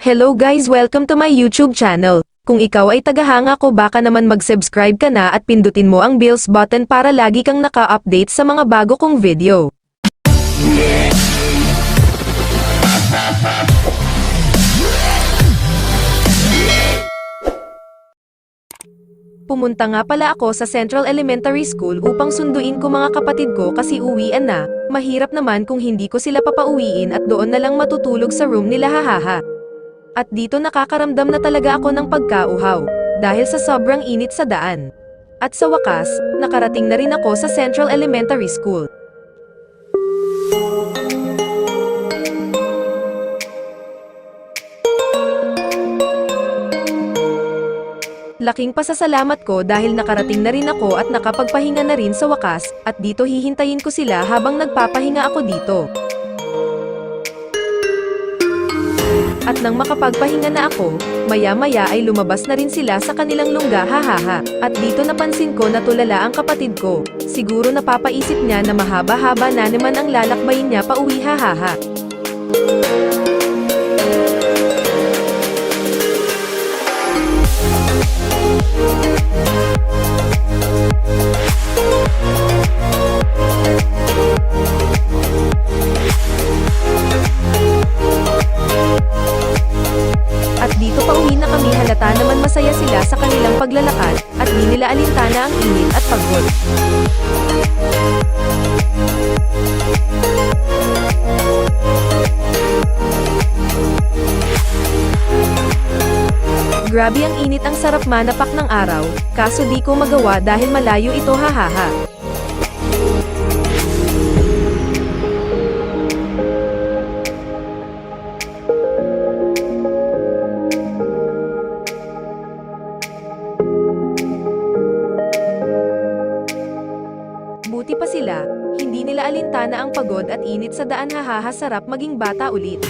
Hello guys welcome to my YouTube channel. Kung ikaw ay tagahanga ko baka naman mag-subscribe ka na at pindutin mo ang bells button para lagi kang naka-update sa mga bago kong video. Pumunta nga pala ako sa Central Elementary School upang sunduin ko mga kapatid ko kasi uwian na. Mahirap naman kung hindi ko sila papauwiin at doon na lang matutulog sa room nila hahaha. At dito nakakaramdam na talaga ako ng pagkauhaw dahil sa sobrang init sa daan. At sa wakas, nakarating na rin ako sa Central Elementary School. Laking pasasalamat ko dahil nakarating na rin ako at nakapagpahinga na rin sa wakas, at dito hihintayin ko sila habang nagpapahinga ako dito. At nang makapagpahinga na ako, maya-maya ay lumabas na rin sila sa kanilang lungga hahaha. At dito napansin ko na tulala ang kapatid ko. Siguro napapaisip niya na mahaba-haba na naman ang lalakbayin niya pa uwi hahaha. Masaya sila sa kanilang paglalakad, at di nila alintana ang init at pagod. Grabe ang init ang sarap manapak ng araw, kaso di ko magawa dahil malayo ito hahaha. Pa sila, hindi nila alintana ang pagod at init sa daan hahaha sarap maging bata ulit.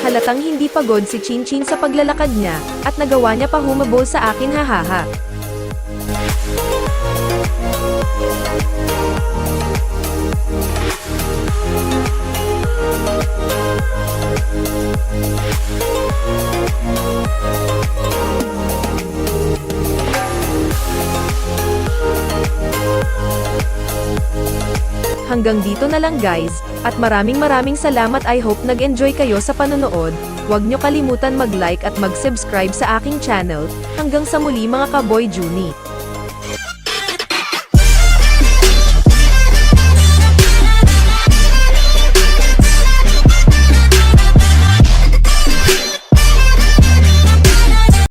Halatang hindi pagod si Chinchin sa paglalakad niya, at nagawa niya pa humabol sa akin hahaha. Hanggang dito na lang guys, at maraming maraming salamat I hope nag-enjoy kayo sa panonood. Huwag nyo kalimutan mag-like at mag-subscribe sa aking channel. Hanggang sa muli mga kaboy Juni.